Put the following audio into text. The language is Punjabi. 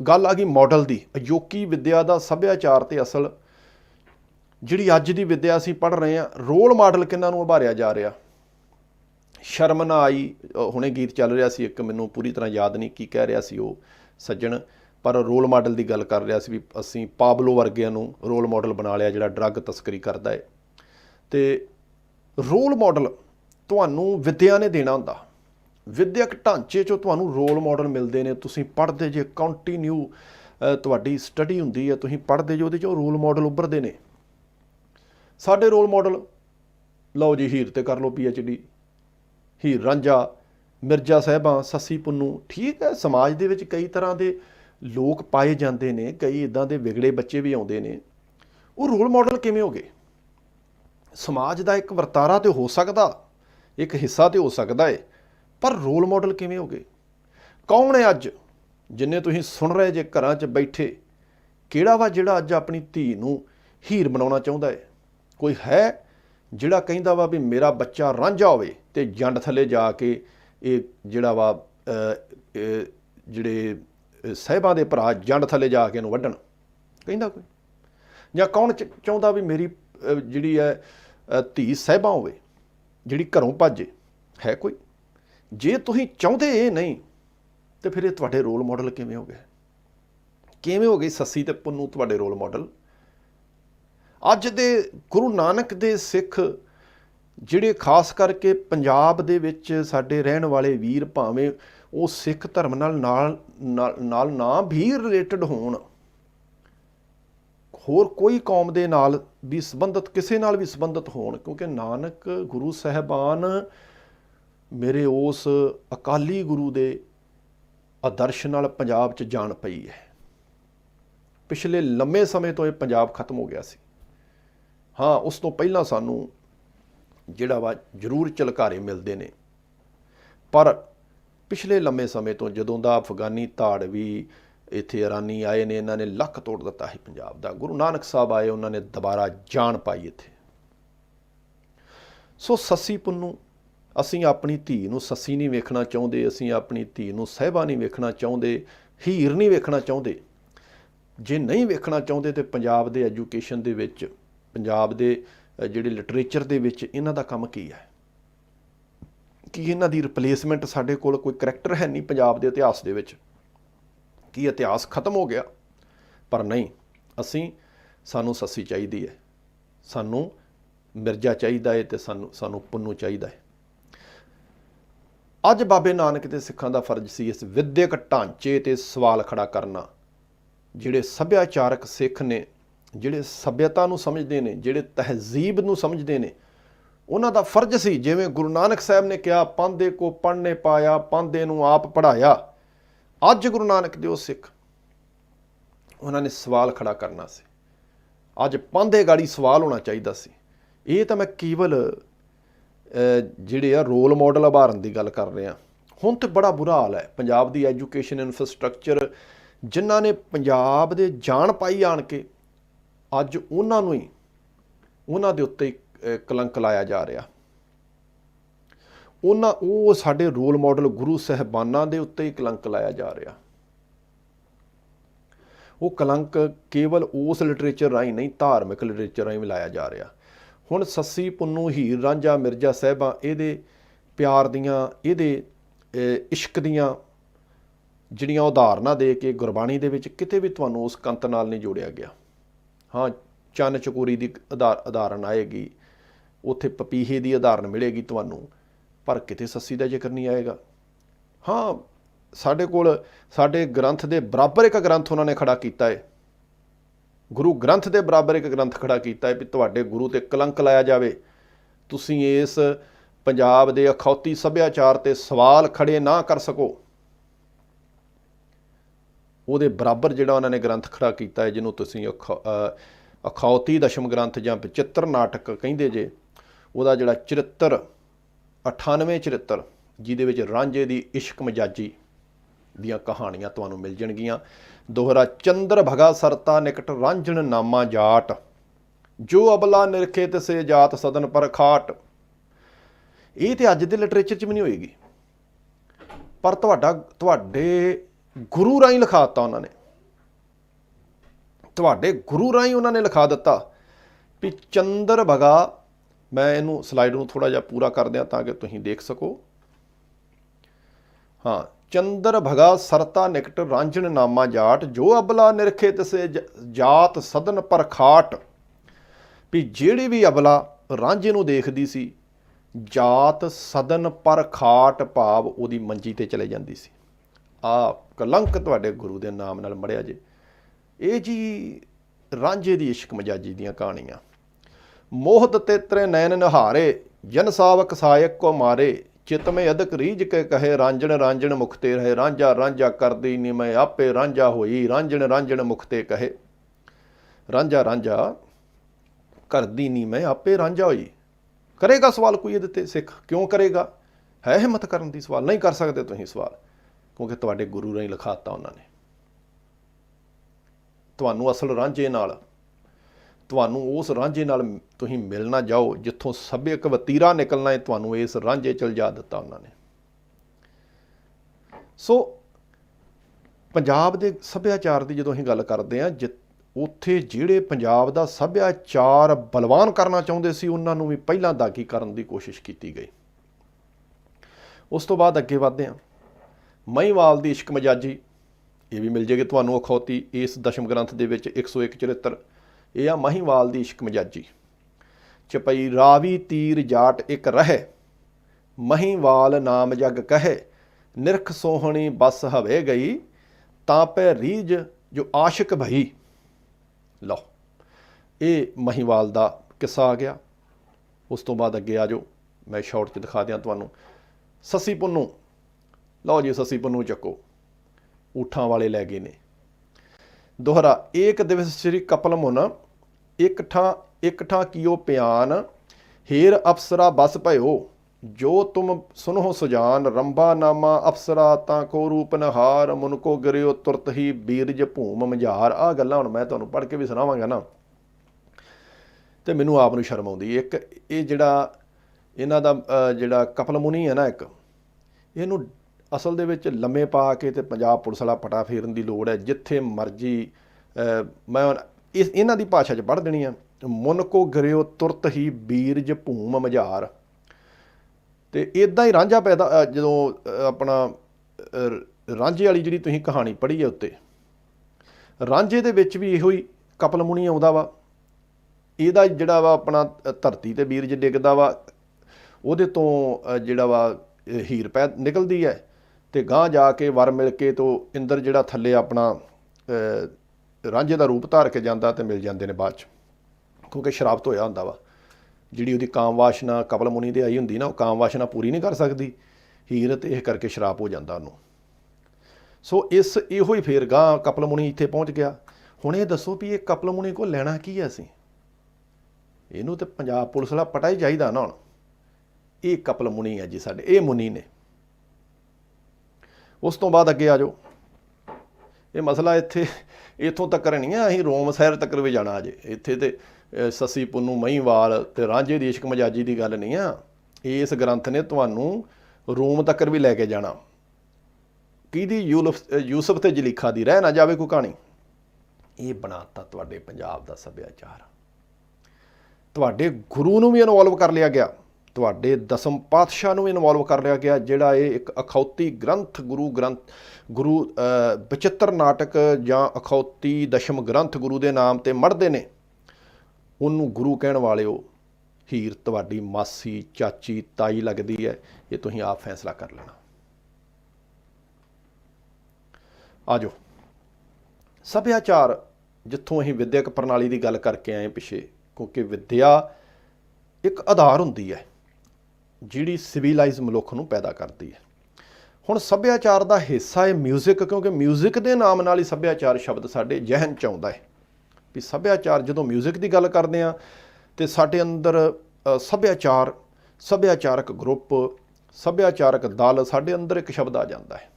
ਗੱਲ ਆ ਗਈ ਮਾਡਲ ਦੀ, ਅਜੋਕੀ ਵਿੱਦਿਆ ਦਾ ਸੱਭਿਆਚਾਰ ਤੇ ਅਸਲ ਜਿਹੜੀ ਅੱਜ ਦੀ ਵਿੱਦਿਆ ਅਸੀਂ ਪੜ੍ਹ ਰਹੇ ਹਾਂ ਰੋਲ ਮਾਡਲ ਕਿੰਨਾਂ ਨੂੰ ਉਭਾਰਿਆ ਜਾ ਰਿਹਾ? ਸ਼ਰਮ ਨਾ ਆਈ ਹੁਣੇ ਗੀਤ ਚੱਲ ਰਿਹਾ ਸੀ, ਇੱਕ ਮੈਨੂੰ ਪੂਰੀ ਤਰ੍ਹਾਂ ਯਾਦ ਨਹੀਂ ਕੀ ਕਹਿ ਰਿਹਾ ਸੀ ਉਹ ਸੱਜਣ, ਪਰ ਰੋਲ ਮਾਡਲ ਦੀ ਗੱਲ ਕਰ ਰਿਹਾ ਸੀ ਵੀ ਅਸੀਂ ਪਾਬਲੋ ਵਰਗਿਆਂ ਨੂੰ ਰੋਲ ਮਾਡਲ ਬਣਾ ਲਿਆ, ਜਿਹੜਾ ਡਰੱਗ ਤਸਕਰੀ ਕਰਦਾ ਹੈ। ਤੇ ਰੋਲ ਮਾਡਲ ਤੁਹਾਨੂੰ ਵਿੱਦਿਆ ਨੇ ਦੇਣਾ ਹੁੰਦਾ। ਵਿਦਿਅਕ ਢਾਂਚੇ 'ਚੋਂ ਤੁਹਾਨੂੰ ਰੋਲ ਮਾਡਲ ਮਿਲਦੇ ਨੇ, ਤੁਸੀਂ ਪੜ੍ਹਦੇ ਜੇ ਕੰਟੀਨਿਊ ਤੁਹਾਡੀ ਸਟੱਡੀ ਹੁੰਦੀ ਹੈ, ਤੁਸੀਂ ਪੜ੍ਹਦੇ ਜੇ, ਉਹਦੇ 'ਚੋਂ ਰੋਲ ਮਾਡਲ ਉੱਭਰਦੇ ਨੇ। ਸਾਡੇ ਰੋਲ ਮਾਡਲ ਲਓ ਜੀ, ਹੀਰ ਤੇ ਕਰ ਲਓ ਡੀ ਹੀਰ ਰਾਂਝਾ, ਮਿਰਜ਼ਾ ਸਾਹਿਬਾਂ, ਸੱਸੀ ਪੁੰਨੂ, ਠੀਕ ਹੈ, ਸਮਾਜ ਦੇ ਵਿੱਚ ਕਈ ਤਰ੍ਹਾਂ ਦੇ ਲੋਕ ਪਾਏ ਜਾਂਦੇ ਨੇ, ਕਈ ਇਦਾਂ ਦੇ ਵਿਗੜੇ ਬੱਚੇ ਵੀ ਆਉਂਦੇ ਨੇ। ਉਹ ਰੋਲ ਮਾਡਲ ਕਿਵੇਂ ਹੋ ਗਏ ਸਮਾਜ ਦਾ ਇੱਕ ਵਰਤਾਰਾ ਤੇ ਹੋ ਸਕਦਾ, ਇੱਕ ਹਿੱਸਾ ਤੇ ਹੋ ਸਕਦਾ ਹੈ ਪਰ ਰੋਲ ਮਾਡਲ ਕਿਵੇਂ ਹੋ ਗਏ? ਕੌਣ ਹੈ ਅੱਜ ਜਿੰਨੇ ਤੁਸੀਂ ਸੁਣ ਰਹੇ ਜੇ ਘਰਾਂ 'ਚ ਬੈਠੇ? ਕਿਹੜਾ ਵਾ ਜਿਹੜਾ ਅੱਜ ਆਪਣੀ ਧੀ ਨੂੰ ਹੀਰ ਬਣਾਉਣਾ ਚਾਹੁੰਦਾ ਹੈ? ਕੋਈ ਹੈ ਜਿਹੜਾ ਕਹਿੰਦਾ ਵਾ ਵੀ ਮੇਰਾ ਬੱਚਾ ਰਾਂਝਾ ਹੋਵੇ ਤੇ ਜੰਡ ਥੱਲੇ ਜਾ ਕੇ ਇਹ ਜਿਹੜਾ ਵਾ ਜਿਹੜੇ ਅਹ, ਸਾਹਿਬਾਂ ਦੇ ਭਰਾ ਜੰਡ ਥੱਲੇ ਜਾ ਕੇ ਇਹਨੂੰ ਵੱਢਣ? ਕਹਿੰਦਾ ਕੋਈ? ਜਾਂ ਕੌਣ ਚ- ਚਾਹੁੰਦਾ ਵੀ ਮੇਰੀ ਜਿਹੜੀ ਹੈ ਧੀ ਸਾਹਿਬਾਂ ਹੋਵੇ ਜਿਹੜੀ ਘਰੋਂ ਭੱਜੇ ਹੈ ਕੋਈ? ਜੇ ਤੁਸੀਂ ਚਾਹੁੰਦੇ ਇਹ ਨਹੀਂ, ਤੇ ਫਿਰ ਇਹ ਤੁਹਾਡੇ ਰੋਲ ਮਾਡਲ ਕਿਵੇਂ ਹੋ ਗਏ? ਕਿਵੇਂ ਹੋ ਗਈ ਸੱਸੀ ਤੇ ਪੁੰਨੂ ਤੁਹਾਡੇ ਰੋਲ ਮਾਡਲ ਅੱਜ ਦੇ ਗੁਰੂ ਨਾਨਕ ਦੇ ਸਿੱਖ, ਜਿਹੜੇ ਖਾਸ ਕਰਕੇ ਪੰਜਾਬ ਦੇ ਵਿੱਚ ਸਾਡੇ ਰਹਿਣ ਵਾਲੇ ਵੀਰ ਭਾਵੇਂ ਉਹ ਸਿੱਖ ਧਰਮ ਨਾਲ ਨਾਲ ਨਾ ਵੀ ਰਿਲੇਟਡ ਹੋਣ, ਹੋਰ ਕੋਈ ਕੌਮ ਦੇ ਨਾਲ ਵੀ ਸੰਬੰਧਿਤ, ਕਿਸੇ ਨਾਲ ਵੀ ਸੰਬੰਧਿਤ ਹੋਣ, ਕਿਉਂਕਿ ਨਾਨਕ ਗੁਰੂ ਸਾਹਿਬਾਨ ਮੇਰੇ ਉਸ ਅਕਾਲੀ ਗੁਰੂ ਦੇ ਆਦਰਸ਼ ਨਾਲ ਪੰਜਾਬ 'ਚ ਜਾਣ ਪਈ ਹੈ। ਪਿਛਲੇ ਲੰਮੇ ਸਮੇਂ ਤੋਂ ਇਹ ਪੰਜਾਬ ਖਤਮ ਹੋ ਗਿਆ ਸੀ। ਹਾਂ, ਉਸ ਤੋਂ ਪਹਿਲਾਂ ਸਾਨੂੰ ਜਿਹੜਾ ਵਾ ਜ਼ਰੂਰ ਝਲਕਾਰੇ ਮਿਲਦੇ ਨੇ। ਪਰ ਪਿਛਲੇ ਲੰਮੇ ਸਮੇਂ ਤੋਂ ਜਦੋਂ ਦਾ ਅਫਗਾਨੀ ਧਾੜ ਵੀ ਇੱਥੇ ਇਰਾਨੀ ਆਏ ਨੇ, ਇਹਨਾਂ ਨੇ ਲੱਕ ਤੋੜ ਦਿੱਤਾ ਸੀ ਪੰਜਾਬ ਦਾ। ਗੁਰੂ ਨਾਨਕ ਸਾਹਿਬ ਆਏ, ਉਹਨਾਂ ਨੇ ਦੁਬਾਰਾ ਜਾਨ ਪਾਈ ਇੱਥੇ। ਸੋ ਸੱਸੀ ਪੁੰਨੂ ਅਸੀਂ ਆਪਣੀ ਧੀ ਨੂੰ ਸੱਸੀ ਨਹੀਂ ਵੇਖਣਾ ਚਾਹੁੰਦੇ, ਅਸੀਂ ਆਪਣੀ ਧੀ ਨੂੰ ਸਹਿਬਾ ਨਹੀਂ ਵੇਖਣਾ ਚਾਹੁੰਦੇ, ਹੀਰ ਨਹੀਂ ਵੇਖਣਾ ਚਾਹੁੰਦੇ। ਜੇ ਨਹੀਂ ਵੇਖਣਾ ਚਾਹੁੰਦੇ ਤੇ ਪੰਜਾਬ ਦੇ ਐਜੂਕੇਸ਼ਨ ਦੇ ਵਿੱਚ, ਪੰਜਾਬ ਦੇ ਜਿਹੜੇ ਲਿਟਰੇਚਰ ਦੇ ਵਿੱਚ ਇਹਨਾਂ ਦਾ ਕੰਮ ਕੀ ਹੈ? ਕੀ ਇਹਨਾਂ ਦੀ ਰਿਪਲੇਸਮੈਂਟ ਸਾਡੇ ਕੋਲ ਕੋਈ ਕਰੈਕਟਰ ਹੈ ਨਹੀਂ ਪੰਜਾਬ ਦੇ ਇਤਿਹਾਸ ਦੇ ਵਿੱਚ? ਕੀ ਇਤਿਹਾਸ ਖਤਮ ਹੋ ਗਿਆ? ਪਰ ਨਹੀਂ, ਅਸੀਂ, ਸਾਨੂੰ ਸੱਸੀ ਚਾਹੀਦੀ ਹੈ। ਸਾਨੂੰ ਮਿਰਜ਼ਾ ਚਾਹੀਦਾ ਹੈ ਤੇ ਸਾਨੂੰ ਸਾਨੂੰ ਪੁੰਨੂ ਚਾਹੀਦਾ ਹੈ। ਅੱਜ ਬਾਬੇ ਨਾਨਕ ਦੇ ਸਿੱਖਾਂ ਦਾ ਫਰਜ਼ ਸੀ ਇਸ ਵਿਦਿਅਕ ਢਾਂਚੇ ਤੇ ਸਵਾਲ ਖੜਾ ਕਰਨਾ। ਜਿਹੜੇ ਸੱਭਿਆਚਾਰਕ ਸਿੱਖ ਨੇ, ਜਿਹੜੇ ਸਭਿਅਤਾ ਨੂੰ ਸਮਝਦੇ ਨੇ, ਜਿਹੜੇ ਤਹਿਜ਼ੀਬ ਨੂੰ ਸਮਝਦੇ ਨੇ, ਉਹਨਾਂ ਦਾ ਫਰਜ਼ ਸੀ ਜਿਵੇਂ ਗੁਰੂ ਨਾਨਕ ਸਾਹਿਬ ਨੇ ਕਿਹਾ, ਪਾਂਦੇ ਕੋ ਪੜ੍ਹਨੇ ਪਾਇਆ, ਪਾਂਦੇ ਨੂੰ ਆਪ ਪੜਾਇਆ ਅੱਜ ਗੁਰੂ ਨਾਨਕ ਦੇ ਉਹ ਸਿੱਖ, ਉਹਨਾਂ ਨੇ ਸਵਾਲ ਖੜਾ ਕਰਨਾ ਸੀ। ਅੱਜ ਪਾਂਦੇ ਗਾੜੀ ਸਵਾਲ ਹੋਣਾ ਚਾਹੀਦਾ ਸੀ। ਇਹ ਤਾਂ ਮੈਂ ਕੇਵਲ ਜਿਹੜੇ ਆ ਰੋਲ ਮਾਡਲ ਉਭਾਰਨ ਦੀ ਗੱਲ ਕਰ ਰਹੇ ਰਿਹਾ ਹੁਣ ਤੇ ਬੜਾ ਬੁਰਾ ਹਾਲ ਹੈ। ਪੰਜਾਬ ਦੀ ਐਜੂਕੇਸ਼ਨ ਇਨਫਰਾਸਟ੍ਰਕਚਰ ਜਿਨ੍ਹਾਂ ਨੇ ਪੰਜਾਬ ਦੇ ਜਾਣ ਪਾਈ ਆਣ ਕੇ, ਅੱਜ ਉਹਨਾਂ ਨੂੰ ਹੀ ਉਹਨਾਂ ਦੇ ਉੱਤੇ ਕਲੰਕ ਲਾਇਆ ਜਾ ਰਿਹਾ। ਉਹਨਾਂ, ਉਹ ਸਾਡੇ ਰੋਲ ਮਾਡਲ ਗੁਰੂ ਸਹਿਬਾਨਾਂ ਦੇ ਉੱਤੇ ਹੀ ਕਲੰਕ ਲਾਇਆ ਜਾ ਰਿਹਾ। ਉਹ ਕਲੰਕ ਕੇਵਲ ਉਸ ਲਿਟਰੇਚਰ ਰਾਹੀਂ ਨਹੀਂ, ਧਾਰਮਿਕ ਲਿਟਰੇਚਰ ਰਾਹੀਂ ਵੀ ਲਾਇਆ ਜਾ ਰਿਹਾ। ਹੁਣ ਸੱਸੀ ਪੁੰਨੂ ਹੀਰ, ਰਾਂਝਾ ਮਿਰਜ਼ਾ ਸਾਹਿਬਾਂ ਇਹਦੇ ਪਿਆਰ ਦੀਆਂ, ਇਹਦੇ ਇਸ਼ਕ ਦੀਆਂ ਜਿਹੜੀਆਂ ਉਦਾਹਰਨਾਂ ਦੇ ਕੇ ਗੁਰਬਾਣੀ ਦੇ ਵਿੱਚ ਕਿਤੇ ਵੀ ਤੁਹਾਨੂੰ ਉਸ ਕੰਤ ਨਾਲ ਨਹੀਂ ਜੋੜਿਆ ਗਿਆ। ਹਾਂ, ਚੰਨ ਚਕੋਰੀ ਦੀ ਉਦਾ- ਉਦਾਹਰਣ ਆਏਗੀ, ਉੱਥੇ ਪਪੀਹੇ ਦੀ ਉਦਾਹਰਨ ਮਿਲੇਗੀ ਤੁਹਾਨੂੰ, ਪਰ ਕਿਤੇ ਸੱਸੀ ਦਾ ਜ਼ਿਕਰ ਨਹੀਂ ਆਏਗਾ। ਹਾਂ, ਸਾਡੇ ਕੋਲ, ਸਾਡੇ ਗ੍ਰੰਥ ਦੇ ਬਰਾਬਰ ਇੱਕ ਗ੍ਰੰਥ ਉਹਨਾਂ ਨੇ ਖੜਾ ਕੀਤਾ ਹੈ। ਗੁਰੂ ਗ੍ਰੰਥ ਦੇ ਬਰਾਬਰ ਇੱਕ ਗ੍ਰੰਥ ਖੜਾ ਕੀਤਾ ਹੈ ਵੀ ਤੁਹਾਡੇ ਗੁਰੂ ਤੇ ਕਲੰਕ ਲਾਇਆ ਜਾਵੇ। ਤੁਸੀਂ ਇਸ ਪੰਜਾਬ ਦੇ ਅਖੌਤੀ ਸੱਭਿਆਚਾਰ ਤੇ ਸਵਾਲ ਖੜੇ ਨਾ ਕਰ ਸਕੋ। ਉਹਦੇ ਬਰਾਬਰ ਜਿਹੜਾ ਉਹਨਾਂ ਨੇ ਗ੍ਰੰਥ ਖੜਾ ਕੀਤਾ ਹੈ, ਜਿਹਨੂੰ ਤੁਸੀਂ ਅਖ- ਅਖੌਤੀ ਦਸ਼ਮ ਗ੍ਰੰਥ ਜਾਂ ਵਿਚਿੱਤਰ ਨਾਟਕ ਕਹਿੰਦੇ ਜੇ, ਉਹਦਾ ਜਿਹੜਾ ਚਰਿੱਤਰ 98 ਚਰਿੱਤਰ, ਜਿਹਦੇ ਵਿੱਚ ਰਾਂਝੇ ਦੀ ਇਸ਼ਕ ਮਜਾਜੀ ਦੀਆਂ ਕਹਾਣੀਆਂ ਤੁਹਾਨੂੰ ਮਿਲ ਜਾਣਗੀਆਂ। ਦੋਹਰਾ ਚੰਦਰ ਭਗਾ ਸਰਤਾ ਨਿਕਟ ਰਾਂਝਣ ਨਾਮਾ ਜਾਟ। ਜੋ ਅਬਲਾ ਨਿਰਖੇ ਤਸੇ ਜਾਤ ਸਦਨ ਪਰ ਖਾਟ। ਇਹ ਤੇ ਅੱਜ ਦੇ ਲਿਟਰੇਚਰ 'ਚ ਵੀ ਨਹੀਂ ਹੋਏਗੀ। ਪਰ ਤੁਹਾਡਾ, ਤੁਹਾਡੇ ਗੁਰੂ ਰਾਹੀਂ ਲਿਖਾਤਾ ਉਹਨਾਂ ਨੇ। ਤੁਹਾਡੇ ਗੁਰੂ ਰਾਹੀਂ ਉਹਨਾਂ ਨੇ ਲਿਖਾ ਦਿੱਤਾ ਵੀ ਚੰਦਰ ਭਗਾ, ਮੈਂ ਇਹਨੂੰ ਸਲਾਈਡ ਨੂੰ ਥੋੜਾ ਜਿਹਾ ਪੂਰਾ ਕਰ ਦਿਆਂ ਤਾਂ ਕਿ ਤੁਸੀਂ ਦੇਖ ਸਕੋ। ਹਾਂ ਚੰਦਰ ਭਗਾ ਸਰਤਾ ਨਿਕਟ ਰਾਂਝਣ ਨਾਮਾ ਜਾਟ, ਜੋ ਅਬਲਾ ਨਿਰਖੇ ਤਸੇ ਜ- ਜਾਤ ਸਦਨ ਪਰਖਾਟ ਵੀ ਜਿਹੜੀ ਵੀ ਅਬਲਾ ਰਾਂਝੇ ਨੂੰ ਦੇਖਦੀ ਸੀ, ਜਾਤ ਸਦਨ ਪਰ ਖਾਟ ਭਾਵ ਉਹਦੀ ਮੰਜੀ ਤੇ ਚਲੇ ਜਾਂਦੀ ਸੀ। ਆ ਕਲੰਕ ਤੁਹਾਡੇ ਗੁਰੂ ਦੇ ਨਾਮ ਨਾਲ ਮੜਿਆ ਜੇ। ਇਹ ਜੀ ਰਾਂਝੇ ਦੀ ਇਸ਼ਕ ਮਜਾਜੀ ਦੀਆਂ ਕਹਾਣੀਆਂ। ਮੋਹਤ ਤੇ ਤੇਤਰੇ ਨੈਣ ਨਹਾਰੇ, ਜਨ ਸਾਵਕ ਸਾਇਕ ਕੋ ਮਾਰੇ ਚਿਤ ਮੇ ਅਦਕ ਰੀਜ ਕੇ ਕਹੇ, ਰਾਂਝਣ ਰਾਂਝਣ ਮੁਖਤੇ ਰਹੇ। ਰਾਂਝਾ ਰਾਂਝਾ ਕਰਦੀ ਨੀ ਮੈਂ ਆਪੇ, ਰਾਂਝਾ ਹੋਈ, ਰਾਂਝਣ ਰਾਂਝਣ ਮੁਖਤੇ ਕਹੇ। ਰਾਂਝਾ ਰਾਂਝਾ ਕਰਦੀ ਨੀ ਮੈਂ ਆਪੇ, ਰਾਂਝਾ ਹੋਈ। ਕਰੇਗਾ ਸਵਾਲ ਕੋਈ ਇਹਦੇ ਤੇ ਸਿੱਖ? ਕਿਉਂ ਕਰੇਗਾ? ਹੈ ਹਿੰਮਤ ਕਰਨ ਦੀ ਸਵਾਲ? ਨਹੀਂ ਕਰ ਸਕਦੇ ਤੁਸੀਂ ਸਵਾਲ, ਕਿਉਂਕਿ ਤੁਹਾਡੇ ਗੁਰੂ ਰਾਹੀਂ ਲਿਖਾਤਾ ਉਹਨਾਂ ਨੇ। ਤੁਹਾਨੂੰ ਅਸਲ ਰਾਂਝੇ ਨਾਲ ਤੁਹਾਨੂੰ ਉਸ ਰਾਂਝੇ ਨਾਲ ਤੁਸੀਂ ਮਿਲਣਾ ਜਾਓ, ਜਿੱਥੋਂ ਸਭਿਅਕ ਵਤੀਰਾ ਨਿਕਲਣਾ ਹੈ, ਤੁਹਾਨੂੰ ਇਸ ਰਾਂਝੇ ਚਲ ਜਾ ਦਿੱਤਾ ਉਹਨਾਂ ਨੇ। ਸੋ, ਪੰਜਾਬ ਦੇ ਸੱਭਿਆਚਾਰ ਦੀ ਜਦੋਂ ਅਸੀਂ ਗੱਲ ਕਰਦੇ ਹਾਂ ਜਿ- ਉੱਥੇ ਜਿਹੜੇ ਪੰਜਾਬ ਦਾ ਸੱਭਿਆਚਾਰ ਬਲਵਾਨ ਕਰਨਾ ਚਾਹੁੰਦੇ ਸੀ, ਉਹਨਾਂ ਨੂੰ ਵੀ ਪਹਿਲਾਂ ਦਾਗੀ ਕਰਨ ਦੀ ਕੋਸ਼ਿਸ਼ ਕੀਤੀ ਗਈ। ਉਸ ਤੋਂ ਬਾਅਦ ਅੱਗੇ ਵਧਦੇ ਹਾਂ। ਮਹੀਵਾਲ ਦੀ ਇਸ਼ਕ ਮਜਾਜੀ, ਇਹ ਵੀ ਮਿਲ ਜੇਗੀ ਤੁਹਾਨੂੰ ਅਖੌਤੀ, ਇਸ ਦਸ਼ਮ ਗ੍ਰੰਥ ਦੇ ਵਿੱਚ 101 ਚਰਿੱਤਰ ਇਹ ਆ ਮਹੀਵਾਲ ਦੀ ਇਸ਼ਕ ਮਜਾਜੀ। ਚਪਈ ਰਾਵੀ ਤੀਰ ਜਾਟ ਇੱਕ ਰਹਿ, ਮਹੀਵਾਲ ਨਾਮ ਜਗ ਕਹੇ, ਨਿਰਖ ਸੋਹਣੀ ਬਸ ਹਵੇ ਗਈ, ਤਾਂ ਪੈ ਰੀਜ ਜੋ ਆਸ਼ਿਕ ਭਈ। ਲਓ, ਇਹ ਮਹੀਵਾਲ ਦਾ ਕਿੱਸਾ ਆ ਗਿਆ। ਉਸ ਤੋਂ ਬਾਅਦ ਅੱਗੇ ਆ ਜਾਓ, ਮੈਂ ਸ਼ਾਰਟ 'ਚ ਦਿਖਾ ਦਿਆਂ ਤੁਹਾਨੂੰ। ਸੱਸੀ ਪੁੰਨੂ। ਲਓ ਜੀ, ਸੱਸੀ ਪੁੰਨੂ ਚੱਕੋ। ਊਠਾਂ ਵਾਲੇ ਲੈ ਗਏ ਨੇ। ਦੋਹਰਾ, ਏਕ ਦਿਵਸ ਸ੍ਰੀ ਕਪਲ ਮੁਨ ਇਕ ਠਾਂ ਇਕ ਠਾਂ ਕੀਓ ਪਿਆਨ, ਹੀਰ ਅਪਸਰਾ ਬਸ ਭਇਓ, ਜੋ ਤੁਮ ਸੁਨੋ ਸੁਜਾਨ ਰੰਬਾ ਨਾਮਾ ਅਪਸਰਾ, ਤਾਂ ਕੋ ਰੂਪ ਨਹਾਰ, ਮੁਨ ਕੋ ਗਰਿਓ ਤੁਰਤ ਹੀ ਬੀਰਜ ਭੂਮ ਮਝਾਰ। ਆ ਗੱਲਾਂ ਹੁਣ ਮੈਂ ਤੁਹਾਨੂੰ ਪੜ੍ਹ ਕੇ ਵੀ ਸੁਣਾਵਾਂਗਾ ਨਾ। ਤੇ ਮੈਨੂੰ ਆਪ ਨੂੰ ਸ਼ਰਮ ਆਉਂਦੀ। ਇੱਕ, ਇਹ ਜਿਹੜਾ, ਇਹਨਾਂ ਦਾ ਜਿਹੜਾ ਕਪਲ ਮੁਨੀ ਹੈ ਨਾ ਇੱਕ, ਇਹਨੂੰ ਅਸਲ ਦੇ ਵਿੱਚ ਲੰਮੇ ਪਾ ਕੇ ਤੇ ਪੰਜਾਬ ਪੁਲਿਸ ਵਾਲਾ ਪਟਾ ਫੇਰਨ ਦੀ ਲੋੜ ਹੈ, ਜਿੱਥੇ ਮਰਜ਼ੀ ਮੈਂ ਹੁਣ ਇਸ, ਇਹਨਾਂ ਦੀ ਭਾਸ਼ਾ 'ਚ ਪੜ੍ਹ ਦੇਣੀ ਆ। ਮੁਨ ਕੋ ਗਰਿਓ ਤੁਰਤ ਹੀ ਬੀਰਜ ਭੂਮ ਮਝਾਰ। ਤੇ ਇਦਾਂ ਹੀ ਰਾਂਝਾ ਪੈਦਾ ਜਦੋਂ ਆਪਣਾ ਰਾਂਝੇ ਵਾਲੀ ਜਿਹੜੀ ਤੁਸੀਂ ਕਹਾਣੀ ਪੜ੍ਹੀ ਹੈ ਉੱਤੇ। ਰਾਂਝੇ ਦੇ ਵਿੱਚ ਵੀ ਇਹੋ ਹੀ ਕਪਲ ਮੁਨੀ ਆਉਂਦਾ ਵਾ। ਇਹਦਾ ਜਿਹੜਾ ਵਾ ਆਪਣਾ ਧਰਤੀ ਤੇ ਬੀਰਜ ਡਿੱਗਦਾ ਵਾ। ਉਹਦੇ ਤੋਂ ਜਿਹੜਾ ਵਾ ਹੀਰ ਪੈ ਨਿਕਲਦੀ ਹੈ। ਤੇ ਗਾਂ ਜਾ ਕੇ ਵਰ ਮਿਲ ਕੇ ਤੋਂ ਇੰਦਰ ਜਿਹੜਾ ਥੱਲੇ ਆਪਣਾ ਰਾਂਝੇ ਦਾ ਰੂਪ ਧਾਰ ਕੇ ਜਾਂਦਾ ਤੇ ਮਿਲ ਜਾਂਦੇ ਨੇ ਬਾਅਦ ਚ। ਕਿਉਂਕਿ ਸ਼ਰਾਬਤ ਹੋਇਆ ਹੁੰਦਾ ਵਾ। ਜਿਹੜੀ ਉਹਦੀ ਕਾਮ ਵਾਸ਼ਨਾ ਕਪਲ ਮੁਨੀ ਤੇ ਆਈ ਹੁੰਦੀ ਨਾ, ਉਹ ਕਾਮ ਵਾਸ਼ਨਾ ਪੂਰੀ ਨਹੀਂ ਕਰ ਸਕਦੀ। ਹੀਰ ਤੇ ਇਹ ਕਰਕੇ ਸ਼ਰਾਬ ਹੋ ਜਾਂਦਾ ਉਹਨੂੰ। ਸੋ ਇਸ ਇਹੋ ਹੀ ਫੇਰ ਗਾਂ ਕਪਲ ਮੁਨੀ ਇੱਥੇ ਪਹੁੰਚ ਗਿਆ। ਹੁਣ ਇਹ ਦੱਸੋ ਵੀ ਇਹ ਕਪਲ ਮੁਨੀ ਕੋ ਲੈਣਾ ਕੀ ਹੈ ਅਸੀਂ? ਇਹਨੂੰ ਤੇ ਪੰਜਾਬ ਪੁਲਿਸ ਵਾਲਾ ਪਟਾ ਹੀ ਚਾਹੀਦਾ ਨਾ ਹੁਣ। ਇਹ ਕਪਲ ਮੁਨੀ ਹੈ ਜੀ ਸਾਡੇ, ਇਹ ਮੁਨੀ ਨੇ। ਉਸ ਤੋਂ ਬਾਅਦ ਅੱਗੇ ਆ ਜਾਓ। ਇਹ ਮਸਲਾ ਇੱਥੇ ਇੱਥੋਂ ਤੱਕ ਨਹੀਂ ਆ ਅਸੀਂ ਰੋਮ ਸ਼ਹਿਰ ਤੱਕ ਵੀ ਜਾਣਾ ਅਜੇ ਇੱਥੇ ਤੇ ਅਹ, ਸੱਸੀ ਪੁੰਨੂ ਮਹੀਵਾਲ ਤੇ ਰਾਂਝੇ ਦੀ ਇਸ਼ਕ ਮਜਾਜੀ ਦੀ ਗੱਲ ਨਹੀਂ ਆ। ਇਸ ਗ੍ਰੰਥ ਨੇ ਤੁਹਾਨੂੰ ਰੋਮ ਤੱਕ ਵੀ ਲੈ ਕੇ ਜਾਣਾ। ਕਿਹਦੀ ਯੂਲਫ ਯੂਸਫ ਤੇ ਜਲੀਖਾ ਦੀ? ਰਹਿ ਨਾ ਜਾਵੇ ਕੋਈ ਕਹਾਣੀ। ਇਹ ਬਣਾਤਾ ਤੁਹਾਡੇ ਪੰਜਾਬ ਦਾ ਸੱਭਿਆਚਾਰ। ਤੁਹਾਡੇ ਗੁਰੂ ਨੂੰ ਵੀ ਇਨਵੋਲਵ ਕਰ ਲਿਆ ਗਿਆ। ਤੁਹਾਡੇ ਦਸਮ ਪਾਤਸ਼ਾਹ ਨੂੰ ਇਨਵੋਲਵ ਕਰ ਲਿਆ ਗਿਆ ਜਿਹੜਾ ਇਹ ਇੱਕ ਅਖੌਤੀ ਗ੍ਰੰਥ ਗੁਰੂ ਗ੍ਰੰਥ ਗੁਰੂ ਅਹ, ਬਚਿੱਤਰ ਨਾਟਕ ਜਾਂ ਅਖੌਤੀ ਦਸ਼ਮ ਗ੍ਰੰਥ ਗੁਰੂ ਦੇ ਨਾਮ ਤੇ ਮੜਦੇ ਨੇ। ਉਹਨੂੰ ਗੁਰੂ ਕਹਿਣ ਵਾਲਿਓ ਹੀਰ ਤੁਹਾਡੀ ਮਾਸੀ ਚਾਚੀ ਤਾਈ ਲੱਗਦੀ ਹੈ ਇਹ ਤੁਸੀਂ ਆਪ ਫੈਸਲਾ ਕਰ ਲੈਣਾ। ਆਜੋ। ਸੱਭਿਆਚਾਰ ਜਿੱਥੋਂ ਅਸੀਂ ਵਿਦਿਅਕ ਪ੍ਰਣਾਲੀ ਦੀ ਗੱਲ ਕਰਕੇ ਆਏ ਪਿਛੇ ਕਿਉਂਕਿ ਵਿਦਿਆ ਇੱਕ ਆਧਾਰ ਹੁੰਦੀ ਹੈ। ਜਿਹੜੀ ਸਿਵਿਲਾਈਜ਼ ਮਨੁੱਖ ਨੂੰ ਪੈਦਾ ਕਰਦੀ ਹੈ ਹੁਣ ਸੱਭਿਆਚਾਰ ਦਾ ਹਿੱਸਾ ਹੈ 뮤직 ਕਿਉਂਕਿ 뮤직 ਦੇ ਨਾਮ ਨਾਲ ਹੀ ਸੱਭਿਆਚਾਰ ਸ਼ਬਦ ਸਾਡੇ ਜ਼ਿਹਨ ਚ ਆਉਂਦਾ ਹੈ ਵੀ ਸੱਭਿਆਚਾਰ ਜਦੋਂ 뮤직 ਦੀ ਗੱਲ ਕਰਦੇ ਆ ਤੇ ਸਾਡੇ ਅੰਦਰ ਅ, ਸੱਭਿਆਚਾਰ ਸੱਭਿਆਚਾਰਕ ਗਰੁੱਪ ਸੱਭਿਆਚਾਰਕ ਦਲ ਸਾਡੇ ਅੰਦਰ ਇੱਕ ਸ਼ਬਦ ਆ ਜਾਂਦਾ ਹੈ